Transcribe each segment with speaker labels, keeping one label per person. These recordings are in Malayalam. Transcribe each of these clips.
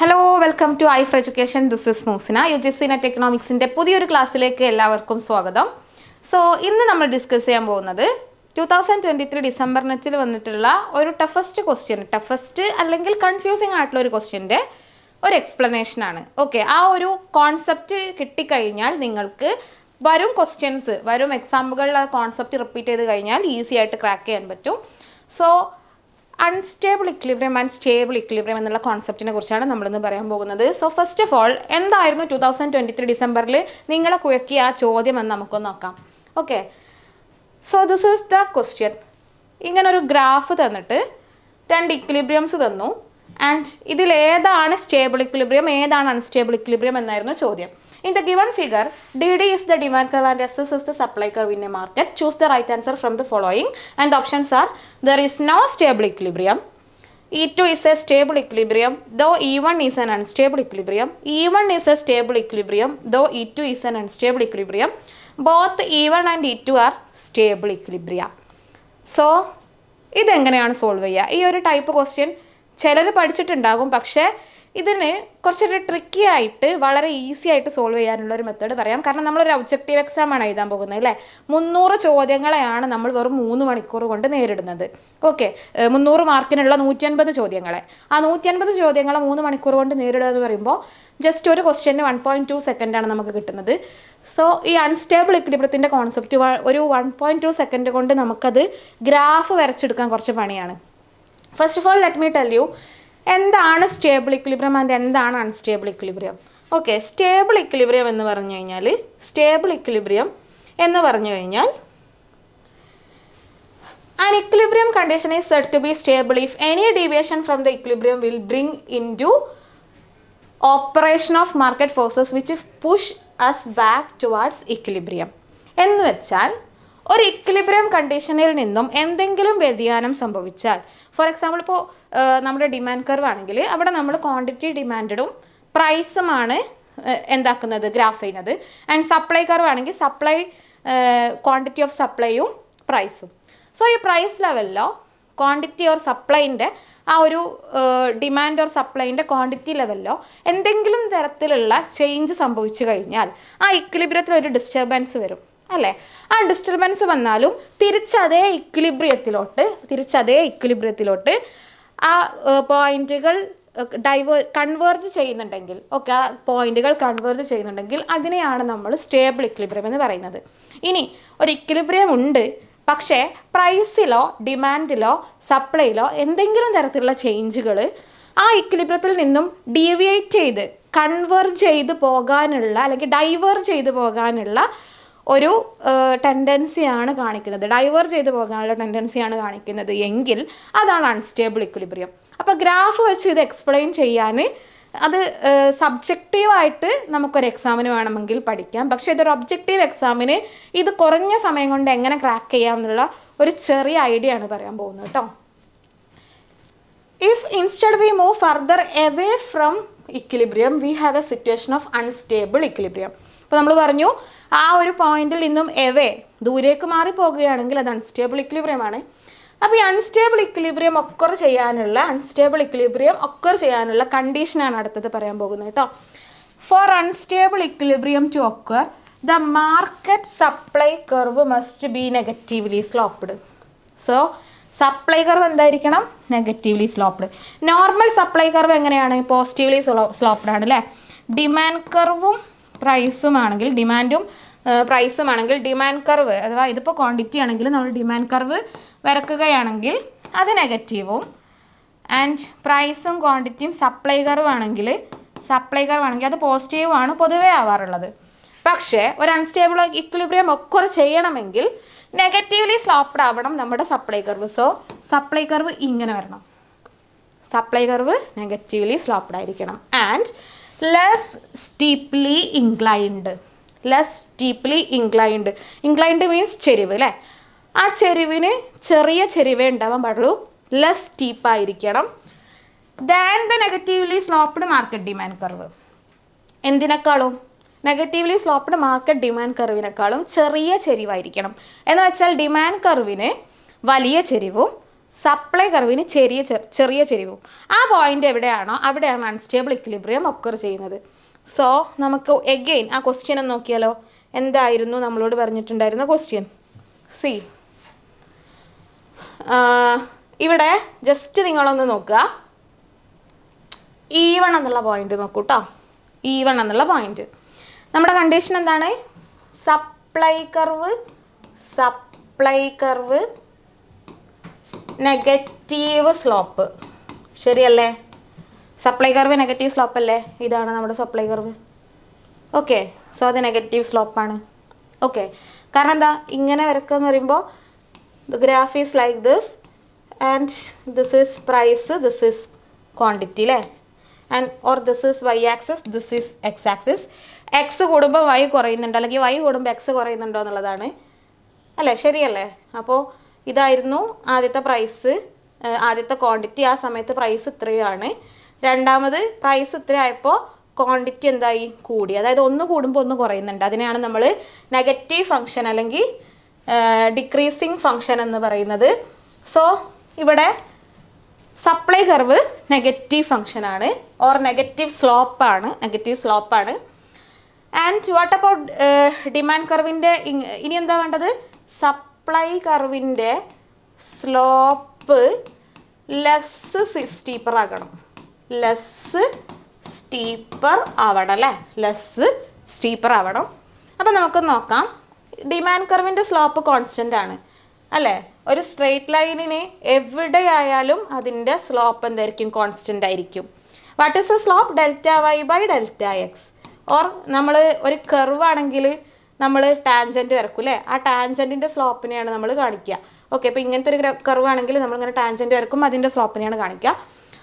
Speaker 1: Hello welcome to I for education this is Moosina U G C NET എക്കണോമിക്സിന്റെ പുതിയൊരു ക്ലാസ്സിലേക്ക് എല്ലാവർക്കും സ്വാഗതം. സോ ഇന്ന് നമ്മൾ ഡിസ്കസ് ചെയ്യാൻ പോകുന്നത് two thousand twenty three December നെറ്റിൽ വന്നിട്ടുള്ള ഒരു ടഫസ്റ്റ് ക്വസ്റ്റ്യൻ ടഫസ്റ്റ് അല്ലെങ്കിൽ കൺഫ്യൂസിങ് ആയിട്ടുള്ള ഒരു ക്വസ്റ്റ്യന്റെ ഒരു എക്സ്പ്ലനേഷൻ ആണ്. ഓക്കെ ആ ഒരു കോൺസെപ്റ്റ് കിട്ടിക്കഴിഞ്ഞാൽ നിങ്ങൾക്ക് വരും ക്വസ്റ്റ്യൻസ് വരും എക്സാമ്പിളുകളിൽ ആ കോൺസെപ്റ്റ് റിപ്പീറ്റ് ചെയ്ത് കഴിഞ്ഞാൽ ഈസി ആയിട്ട് ക്രാക്ക് ചെയ്യാൻ പറ്റും. So unstable equilibrium and stable equilibrium എന്നുള്ള കോൺസെപ്റ്റിനെ കുറിച്ചാണ് നമ്മളിന്ന് പറയാൻ പോകുന്നത്. സോ ഫസ്റ്റ് ഓഫ് ഓൾ എന്തായിരുന്നു ടു തൗസൻഡ് ട്വന്റി ത്രീ ഡിസംബറിൽ നിങ്ങളെ കുഴക്കിയ ആ ചോദ്യം എന്ന് നമുക്കൊന്ന് നോക്കാം. Okay so this is the question ഇങ്ങനൊരു ഗ്രാഫ് തന്നിട്ട് രണ്ട് ഇക്ലിബ്രിയംസ് തന്നു. ആൻഡ് ഇതിൽ ഏതാണ് സ്റ്റേബിൾ ഇക്ലിബ്രിയം ഏതാണ് അൺസ്റ്റേബിൾ ഇക്ലിബ്രിയം എന്നായിരുന്നു ചോദ്യം. The given figure D D is the demand curve and S S is the supply curve in a market choose the right answer from the following and options are there is no stable equilibrium E2 is a stable equilibrium, though E1 is an unstable equilibrium. E1 is a stable equilibrium, though E2 is an unstable equilibrium. Both E1 and E2 are stable equilibria. So ഇതെങ്ങനെയാണ് സോൾവ് ചെയ്യുക ഈ ഒരു ടൈപ്പ് ക്വസ്റ്റ്യൻ ചിലർ പഠിച്ചിട്ടുണ്ടാകും പക്ഷേ ഇതിന് കുറച്ചൊരു ട്രിക്കി ആയിട്ട് വളരെ ഈസി ആയിട്ട് സോൾവ് ചെയ്യാനുള്ള ഒരു മെത്തേഡ് പറയാം. കാരണം നമ്മളൊരു ഒബ്ജക്റ്റീവ് എക്സാം ആണ് എഴുതാൻ പോകുന്നത് അല്ലേ? മുന്നൂറ് ചോദ്യങ്ങളെയാണ് നമ്മൾ വെറും മൂന്ന് മണിക്കൂർ കൊണ്ട് നേരിടുന്നത്. ഓക്കെ മുന്നൂറ് മാർക്കിനുള്ള നൂറ്റി അൻപത് ചോദ്യങ്ങളെ. ആ നൂറ്റി അൻപത് ചോദ്യങ്ങളെ മൂന്ന് മണിക്കൂർ കൊണ്ട് നേരിടുക എന്ന് പറയുമ്പോൾ ജസ്റ്റ് ഒരു ക്വസ്റ്റ്യന് വൺ പോയിന്റ് ടു സെക്കൻഡാണ് നമുക്ക് കിട്ടുന്നത്. സോ ഈ അൺസ്റ്റേബിൾ ഇക്ലിബ്രത്തിന്റെ കോൺസെപ്റ്റ് ഒരു വൺ പോയിന്റ് ടു സെക്കൻഡ് കൊണ്ട് നമുക്കത് ഗ്രാഫ് വരച്ചെടുക്കാൻ കുറച്ച് പണിയാണ്. First of all let me tell you എന്താണ് സ്റ്റേബിൾ ഇക്വിലിബ്രിയം ആൻഡ് എന്താണ് unstable equilibrium? Okay stable equilibrium എന്ന് പറഞ്ഞു കഴിഞ്ഞാൽ സ്റ്റേബിൾ ഇക്വിലിബ്രിയം എന്ന് പറഞ്ഞു കഴിഞ്ഞാൽ an equilibrium condition is set to be stable if any deviation from the equilibrium will bring into operation of market forces which push us back towards equilibrium എന്ന് വെച്ചാൽ ഒരു ഇക്വിലിബ്രിയം കണ്ടീഷനിൽ നിന്നും എന്തെങ്കിലും വ്യതിയാനം സംഭവിച്ചാൽ ഫോർ എക്സാമ്പിൾ ഇപ്പോൾ നമ്മുടെ ഡിമാൻഡ് കർവ് ആണെങ്കിൽ അവിടെ നമ്മൾ ക്വാണ്ടിറ്റി ഡിമാൻഡും പ്രൈസുമാണ് എന്താക്കുന്നത് ഗ്രാഫ് ചെയ്യുന്നത്. ആൻഡ് സപ്ലൈ കർവ് ആണെങ്കിൽ സപ്ലൈ ക്വാണ്ടിറ്റി ഓഫ് സപ്ലൈയും പ്രൈസും സോ ഈ പ്രൈസ് ലെവലിലോ ക്വാണ്ടിറ്റി ഓർ സപ്ലൈന്റെ ആ ഒരു ഡിമാൻഡ് ഓർ സപ്ലൈന്റെ ക്വാണ്ടിറ്റി ലെവലിലോ എന്തെങ്കിലും തരത്തിലുള്ള ചേഞ്ച് സംഭവിച്ചു കഴിഞ്ഞാൽ ആ ഇക്വിലിബ്രിയത്തിൽ ഒരു ഡിസ്റ്റർബൻസ് വരും. അല്ലേ? ആ ഡിസ്റ്റർബൻസ് വന്നാലും തിരിച്ചതേ ഇക്വിലിബ്രിയത്തിലോട്ട് തിരിച്ചതേ ഇക്വിലിബ്രിയത്തിലോട്ട് ആ പോയിന്റുകൾ ഡൈവേ കൺവേർജ് ചെയ്യുന്നുണ്ടെങ്കിൽ ഓക്കെ ആ പോയിന്റുകൾ കൺവേർജ് ചെയ്യുന്നുണ്ടെങ്കിൽ അതിനെയാണ് നമ്മൾ സ്റ്റേബിൾ ഇക്വിലിബ്രിയം എന്ന് പറയുന്നത്. ഇനി ഒരു ഇക്വിലിബ്രിയം ഉണ്ട് പക്ഷേ പ്രൈസിലോ ഡിമാൻഡിലോ സപ്ലൈയിലോ എന്തെങ്കിലും തരത്തിലുള്ള ചേഞ്ചുകൾ ആ ഇക്വിലിബ്രിയത്തിൽ നിന്നും ഡീവിയേറ്റ് ചെയ്ത് കൺവേർജ് ചെയ്ത് പോകാനുള്ള അല്ലെങ്കിൽ ഡൈവേർജ് ചെയ്ത് പോകാനുള്ള ഒരു ടെൻഡൻസിയാണ് കാണിക്കുന്നത്. ഡൈവേർ ചെയ്ത് പോകാനുള്ള ടെൻഡൻസിയാണ് കാണിക്കുന്നത് എങ്കിൽ അതാണ് അൺസ്റ്റേബിൾ ഇക്വിലിബ്രിയം അപ്പോൾ ഗ്രാഫ് വെച്ച് ഇത് എക്സ്പ്ലെയിൻ ചെയ്യാൻ അത് സബ്ജക്റ്റീവായിട്ട് നമുക്കൊരു എക്സാമിന് വേണമെങ്കിൽ പഠിക്കാം. പക്ഷേ ഇതൊരു ഒബ്ജക്റ്റീവ് എക്സാമിന് ഇത് കുറഞ്ഞ സമയം കൊണ്ട് എങ്ങനെ ക്രാക്ക് ചെയ്യാം എന്നുള്ള ഒരു ചെറിയ ഐഡിയ ആണ് പറയാൻ പോകുന്നത് കേട്ടോ if instead we move further away from equilibrium we have a situation of unstable equilibrium അപ്പോൾ നമ്മൾ പറഞ്ഞു ആ ഒരു പോയിന്റിൽ നിന്നും എവേ ദൂരേക്ക് മാറി പോകുകയാണെങ്കിൽ അത് അൺസ്റ്റേബിൾ ഇക്ലിബ്രിയം ആണ്. അപ്പോൾ ഈ അൺസ്റ്റേബിൾ ഇക്ലിബ്രിയം ഒക്കർ ചെയ്യാനുള്ള അൺസ്റ്റേബിൾ ഇക്ലിബ്രിയം ഒക്കർ ചെയ്യാനുള്ള കണ്ടീഷനാണ് അടുത്തത് പറയാൻ പോകുന്നത് കേട്ടോ. For unstable equilibrium to occur the market supply curve must be negatively sloped so supply curve എന്തായിരിക്കണം? Negatively sloped normal supply curve എങ്ങനെയാണ്? പോസിറ്റീവ്ലി സ്ലോപ്ഡ് ആണ് അല്ലേ ഡിമാൻഡ് കർവും പ്രൈസും ആണെങ്കിൽ ഡിമാൻഡും പ്രൈസും ആണെങ്കിൽ ഡിമാൻഡ് കർവ് അഥവാ ഇതിപ്പോൾ ക്വാണ്ടിറ്റി ആണെങ്കിൽ നമ്മൾ ഡിമാൻഡ് കർവ് വരക്കുകയാണെങ്കിൽ അത് നെഗറ്റീവും. ആൻഡ് പ്രൈസും ക്വാണ്ടിറ്റിയും സപ്ലൈ കർവ് ആണെങ്കിൽ സപ്ലൈ കർവ് ആണെങ്കിൽ അത് പോസിറ്റീവും ആണ് പൊതുവേ ആവാറുള്ളത്. പക്ഷേ ഒരു അൺസ്റ്റേബിൾ ഇക്വിലിബ്രിയം ഒക്കെ ചെയ്യണമെങ്കിൽ നെഗറ്റീവ്ലി സ്ലോപ്ഡ് ആവണം നമ്മുടെ supply curve so supply curve ഇങ്ങനെ വരണം. സപ്ലൈ കർവ് നെഗറ്റീവ്ലി സ്ലോപ്ഡ് ആയിരിക്കണം. And less steeply inclined less steeply inclined inclined means ചെരിവ് അല്ലേ ആ ചെരിവിന് ചെറിയ ചെരിവേ ഉണ്ടാവാൻ പാടുള്ളൂ. Less സ്റ്റീപ്പായിരിക്കണം than the negatively sloped market demand curve എന്തിനേക്കാളും? Negatively sloped market demand കർവിനേക്കാളും ചെറിയ ചെരിവായിരിക്കണം. എന്ന് വെച്ചാൽ ഡിമാൻഡ് കർവിന് വലിയ ചെരിവും സപ്ലൈ കർവിന് ചെറിയ ചെറിയ ചെരിവും. ആ പോയിന്റ് എവിടെയാണോ അവിടെയാണ് അൺസ്റ്റേബിൾ ഇക്വിലിബ്രിയം ഒക്കർ ചെയ്യുന്നത്. സോ നമുക്ക് എഗെയിൻ ആ ക്വസ്റ്റ്യൻ ഒന്ന് നോക്കിയാലോ? എന്തായിരുന്നു? നമ്മളോട് പറഞ്ഞിട്ടുണ്ടായിരുന്ന ക്വസ്റ്റ്യൻ സി ഇവിടെ ജസ്റ്റ് നിങ്ങളൊന്ന് നോക്കുക. ഈ വൺ എന്നുള്ള പോയിന്റ് നോക്കൂ കേട്ടോ ഈ വൺ എന്നുള്ള പോയിന്റ് നമ്മുടെ കണ്ടീഷൻ എന്താണ്? Supply curve supply curve negative slope ശരിയല്ലേ? സപ്ലൈ കർവ് നെഗറ്റീവ് സ്ലോപ്പ് അല്ലേ? ഇതാണ് നമ്മുടെ സപ്ലൈ കർവ് ഓക്കെ സോ അത് നെഗറ്റീവ് സ്ലോപ്പാണ് ഓക്കെ കാരണം എന്താ? ഇങ്ങനെ വരക്കുക എന്ന് പറയുമ്പോൾ graph is like this and this is price this is quantity അല്ലേ and or this is y axis this is x axis x കൂടുമ്പോൾ വൈ കുറയുന്നുണ്ട്. അല്ലെങ്കിൽ വൈ കൂടുമ്പോൾ എക്സ് കുറയുന്നുണ്ടോ എന്നുള്ളതാണ്. അല്ലേ? ശരിയല്ലേ? അപ്പോൾ ഇതായിരുന്നു ആദ്യത്തെ പ്രൈസ് ആദ്യത്തെ ക്വാണ്ടിറ്റി ആ സമയത്ത് പ്രൈസ് ഇത്രയാണ്. രണ്ടാമത് പ്രൈസ് ഇത്രയായപ്പോൾ ക്വാണ്ടിറ്റി എന്തായി? കൂടി. അതായത് ഒന്ന് കൂടുമ്പോൾ ഒന്ന് കുറയുന്നുണ്ട്. അതിനെയാണ് നമ്മൾ നെഗറ്റീവ് ഫങ്ഷൻ അല്ലെങ്കിൽ ഡിക്രീസിങ് ഫങ്ഷൻ എന്ന് പറയുന്നത്. സോ ഇവിടെ സപ്ലൈ കർവ് നെഗറ്റീവ് ഫങ്ഷനാണ് ഓർ നെഗറ്റീവ് സ്ലോപ്പാണ് നെഗറ്റീവ് സ്ലോപ്പാണ് ആൻഡ് വാട്ട് അബൌട്ട് ഡിമാൻഡ് കർവിന്റെ ഇനി എന്താ വേണ്ടത്? സപ്ലൈ കർവിന്റെ സ്ലോപ്പ് ലെസ് സ്റ്റീപ്പർ ആകണം. ലെസ് സ്റ്റീപ്പർ ആവണം അല്ലേ? ലെസ് സ്റ്റീപ്പർ ആവണം. അപ്പം നമുക്ക് നോക്കാം. ഡിമാൻഡ് കർവിന്റെ സ്ലോപ്പ് കോൺസ്റ്റന്റ് ആണ്. അല്ലേ? ഒരു സ്ട്രെയിറ്റ് ലൈനിന് എവിടെയായാലും അതിന്റെ സ്ലോപ്പ് എന്തായിരിക്കും? കോൺസ്റ്റന്റ് ആയിരിക്കും. What is a slope delta y by delta x or നമ്മൾ ഒരു കർവ് ആണെങ്കിൽ നമ്മൾ ടാൻജന്റ് വരക്കും അല്ലേ ആ ടാൻജന്റിന്റെ സ്ലോപ്പിനെയാണ് നമ്മൾ കാണിക്കുക. ഓക്കെ അപ്പോൾ ഇങ്ങനത്തെ ഒരു കർവ് ആണെങ്കിൽ നമ്മളിങ്ങനെ ടാൻജന്റ് വരക്കും അതിന്റെ സ്ലോപ്പിനെയാണ് കാണിക്കുക.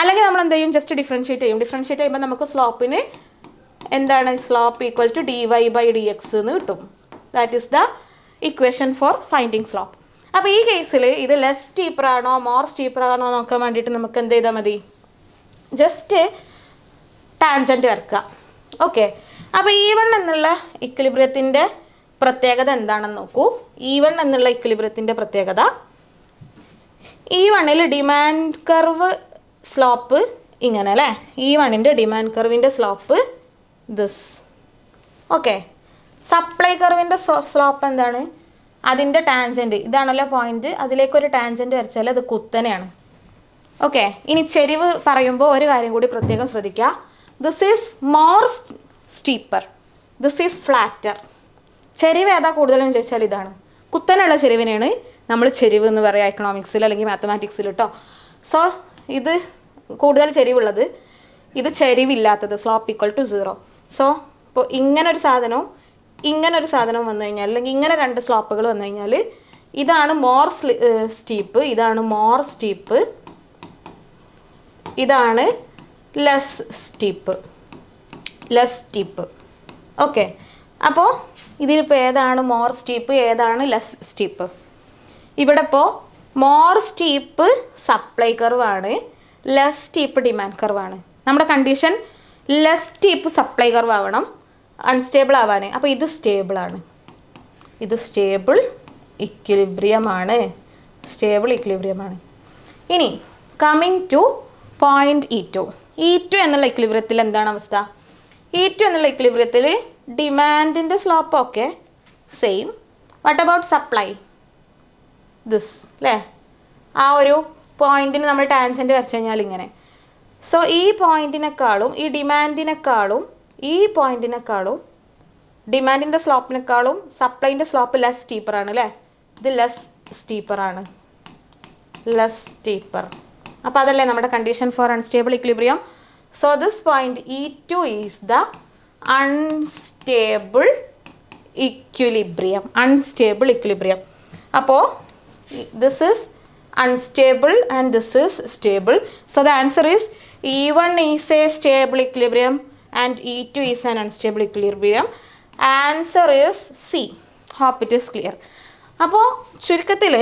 Speaker 1: അല്ലെങ്കിൽ നമ്മൾ എന്ത് ചെയ്യും ജസ്റ്റ് ഡിഫറൻഷ്യേറ്റ് ചെയ്യും. ഡിഫറൻഷ്യേറ്റ് ചെയ്യുമ്പോൾ നമുക്ക് സ്ലോപ്പിന് എന്താണ്? Slope equal to d y by d x എന്ന് കിട്ടും. That is the equation for finding slope അപ്പോൾ ഈ കേസിൽ ഇത് ലെസ് സ്റ്റീപ്പറാണോ മോർ സ്റ്റീപ്പറാണോ നോക്കാൻ വേണ്ടിയിട്ട് നമുക്ക് എന്ത് ചെയ്താൽ മതി? ജസ്റ്റ് ടാൻജന്റ് വരക്കുക. ഓക്കെ അപ്പോൾ ഈ വൺ എന്നുള്ള ഇക്ലിബ്രിയത്തിന്റെ പ്രത്യേകത എന്താണെന്ന് നോക്കൂ. ഈ വൺ എന്നുള്ള ഇക്ലിബ്രിയത്തിന്റെ പ്രത്യേകത ഈ വണ്ണിൽ ഡിമാൻഡ് കർവ് സ്ലോപ്പ് ഇങ്ങനെ അല്ലേ? ഈ വണ്ണിന്റെ ഡിമാൻഡ് കർവിന്റെ സ്ലോപ്പ് ദിസ് ഓക്കെ സപ്ലൈ കർവിന്റെ സ്ലോപ്പ് എന്താണ്? അതിന്റെ ടാൻജന്റ് ഇതാണല്ലോ പോയിന്റ് അതിലേക്കൊരു ടാൻജന്റ് വരച്ചാൽ അത് കുത്തനെയാണ്. ഓക്കെ ഇനി ചെരിവ് പറയുമ്പോൾ ഒരു കാര്യം കൂടി പ്രത്യേകം ശ്രദ്ധിക്കുക this is more steeper this is flatter ചെരിവ് ഏതാ കൂടുതലെന്ന് ചോദിച്ചാൽ ഇതാണ്. കുത്തനുള്ള ചെരിവിനെയാണ് നമ്മൾ ചെരിവ് എന്ന് പറയുക എക്കണോമിക്സിൽ അല്ലെങ്കിൽ മാത്തമാറ്റിക്സിൽ കേട്ടോ സോ ഇത് കൂടുതൽ ചെരിവുള്ളത്. ഇത് ചെരിവില്ലാത്തത് slope equal to zero so ഇപ്പോൾ ഇങ്ങനൊരു സാധനവും ഇങ്ങനൊരു സാധനം വന്നു കഴിഞ്ഞാൽ അല്ലെങ്കിൽ ഇങ്ങനെ രണ്ട് സ്ലോപ്പുകൾ വന്നു കഴിഞ്ഞാൽ ഇതാണ് മോർ സ്റ്റീപ്പ് ഇതാണ് മോർ സ്റ്റീപ്പ് ഇതാണ് less steep less steep okay അപ്പോൾ ഇതിലിപ്പോൾ ഏതാണ് മോർ സ്റ്റീപ്പ് ഏതാണ് ലെസ് സ്റ്റീപ്പ് ഇവിടെ ഇപ്പോൾ മോർ സ്റ്റീപ്പ് സപ്ലൈ കർവാണ് ലെസ് സ്റ്റീപ്പ് ഡിമാൻഡ് കർവാണ് നമ്മുടെ condition less steep supply curve ആവണം. അൺസ്റ്റേബിൾ ആവാൻ അപ്പോൾ ഇത് സ്റ്റേബിൾ ആണ്. ഇത് സ്റ്റേബിൾ ഇക്വിലിബ്രിയമാണ് സ്റ്റേബിൾ ഇക്വിലിബ്രിയമാണ് ഇനി coming to point E two E two എന്നുള്ള ഇക്വിലിബ്രിയത്തിൽ എന്താണ് അവസ്ഥ? ഇ ടു എന്നുള്ള ഇക്വിലിബ്രിയത്തിൽ ഡിമാൻഡിന്റെ സ്ലോപ്പ് ഒക്കെ same what about supply this അല്ലേ ആ ഒരു പോയിന്റിന് നമ്മൾ ടാൻജന്റ് വരച്ചു കഴിഞ്ഞാൽ ഇങ്ങനെ. സോ ഈ പോയിന്റിനേക്കാളും ഈ ഡിമാൻഡിനേക്കാളും ഈ പോയിന്റിനേക്കാളും ഡിമാൻഡിന്റെ സ്ലോപ്പിനേക്കാളും സപ്ലൈന്റെ സ്ലോപ്പ് ലെസ് സ്റ്റീപ്പറാണ് അല്ലേ ഇത് ലെസ് സ്റ്റീപ്പറാണ് ലെസ് സ്റ്റീപ്പർ അപ്പോൾ അതല്ലേ നമ്മുടെ condition for unstable equilibrium this point E two is the unstable equilibrium unstable equilibrium അപ്പോൾ unstable and this is stable so the answer is E one is a stable equilibrium and E two is an unstable equilibrium answer is C hope it is clear അപ്പോൾ ചുരുക്കത്തിൽ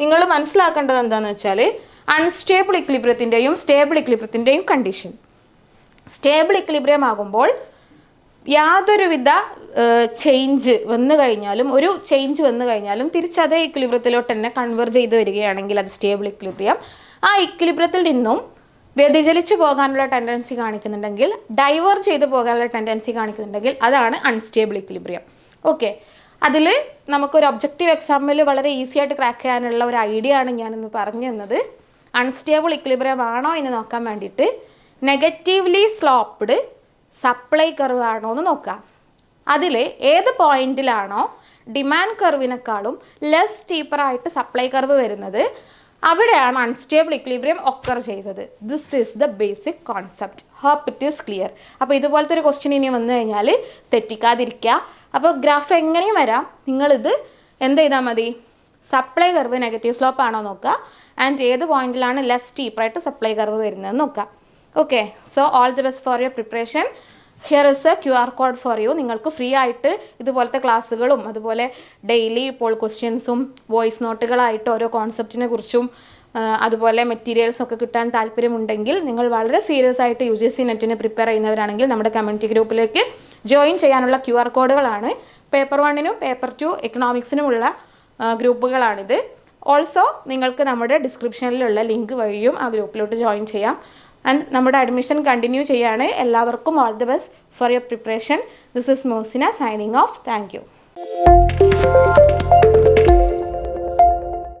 Speaker 1: നിങ്ങൾ മനസ്സിലാക്കേണ്ടത് എന്താണെന്ന് വെച്ചാൽ അൺസ്റ്റേബിൾ ഇക്ലിബ്രിയത്തിന്റെയും സ്റ്റേബിൾ ഇക്ലിബ്രിയത്തിന്റെയും കണ്ടീഷൻ സ്റ്റേബിൾ ഇക്ലിബ്രിയം ആകുമ്പോൾ യാതൊരുവിധ ചേഞ്ച് വന്നു കഴിഞ്ഞാലും ഒരു ചേഞ്ച് വന്നു കഴിഞ്ഞാലും തിരിച്ചതേ ഇക്ലിബ്രത്തിലോട്ട് തന്നെ കൺവേർട്ട് ചെയ്ത് വരികയാണെങ്കിൽ അത് സ്റ്റേബിൾ ഇക്ലിബ്രിയം ആ ഇക്ലിബ്രത്തിൽ നിന്നും വ്യതിചലിച്ചു പോകാനുള്ള ടെൻഡൻസി കാണിക്കുന്നുണ്ടെങ്കിൽ ഡൈവേർ ചെയ്ത് പോകാനുള്ള ടെൻഡൻസി കാണിക്കുന്നുണ്ടെങ്കിൽ അതാണ് അൺസ്റ്റേബിൾ ഇക്ലിബ്രിയം ഓക്കെ അതിൽ നമുക്കൊരു ഒബ്ജക്റ്റീവ് എക്സാമിൽ വളരെ ഈസി ആയിട്ട് ക്രാക്ക് ചെയ്യാനുള്ള ഒരു ഐഡിയ ആണ് ഞാനിന്ന് പറഞ്ഞു തന്നത് അൺസ്റ്റേബിൾ ഇക്ലിബ്രിയം ആണോ എന്ന് നോക്കാൻ വേണ്ടിയിട്ട് നെഗറ്റീവ്ലി സ്ലോപ്ഡ് സപ്ലൈ കർവ് ആണോ എന്ന് നോക്കാം അതിൽ ഏത് പോയിന്റിലാണോ ഡിമാൻഡ് കർവിനേക്കാളും ലെസ് സ്റ്റീപ്പറായിട്ട് സപ്ലൈ കർവ് വരുന്നത് അവിടെയാണ് അൺസ്റ്റേബിൾ ഇക്ലിബ്രിയം ഒക്കർ ചെയ്തത് this is the basic concept hope it is clear അപ്പോൾ ഇതുപോലത്തെ ഒരു ക്വസ്റ്റ്യൻ ഇനി വന്നു കഴിഞ്ഞാൽ തെറ്റിക്കാതിരിക്കുക. അപ്പോൾ ഗ്രാഫ് എങ്ങനെയും വരാം. നിങ്ങളിത് എന്ത് ചെയ്താൽ മതി? സപ്ലൈ കർവ് നെഗറ്റീവ് സ്ലോപ്പ് ആണോ നോക്കുക. ആൻഡ് ഏത് പോയിന്റിലാണ് ലെസ് സ്റ്റീപ്പറായിട്ട് സപ്ലൈ കർവ് വരുന്നത് നോക്കുക. Okay so all the best for your preparation here is a Q R code for you നിങ്ങൾക്ക് ഫ്രീ ആയിട്ട് ഇതുപോലത്തെ ക്ലാസ്സുകളും അതുപോലെ ഡെയിലി ഇപ്പോൾ ക്വസ്റ്റ്യൻസും വോയിസ് നോട്ടുകളായിട്ട് ഓരോ കോൺസെപ്റ്റിനെ കുറിച്ചും അതുപോലെ മെറ്റീരിയൽസ് ഒക്കെ കിട്ടാൻ താല്പര്യമുണ്ടെങ്കിൽ നിങ്ങൾ വളരെ സീരിയസ് ആയിട്ട് യു ജി സി നെറ്റിന് പ്രിപ്പയർ ചെയ്യുന്നവരാണെങ്കിൽ നമ്മുടെ കമ്മ്യൂണിറ്റി ഗ്രൂപ്പിലേക്ക് ജോയിൻ ചെയ്യാനുള്ള ക്യു ആർ കോഡുകളാണ് പേപ്പർ വണ്ണിനും പേപ്പർ ടു എക്കണോമിക്സിനുമുള്ള ഗ്രൂപ്പുകളാണിത്. ഓൾസോ നിങ്ങൾക്ക് നമ്മുടെ ഡിസ്ക്രിപ്ഷനിലുള്ള ലിങ്ക് വഴിയും ആ ഗ്രൂപ്പിലോട്ട് ജോയിൻ ചെയ്യാം. ആൻഡ് നമ്മുടെ അഡ്മിഷൻ കണ്ടിന്യൂ ചെയ്യാണ്. എല്ലാവർക്കും all the best for your preparation this is Mosina signing off thank you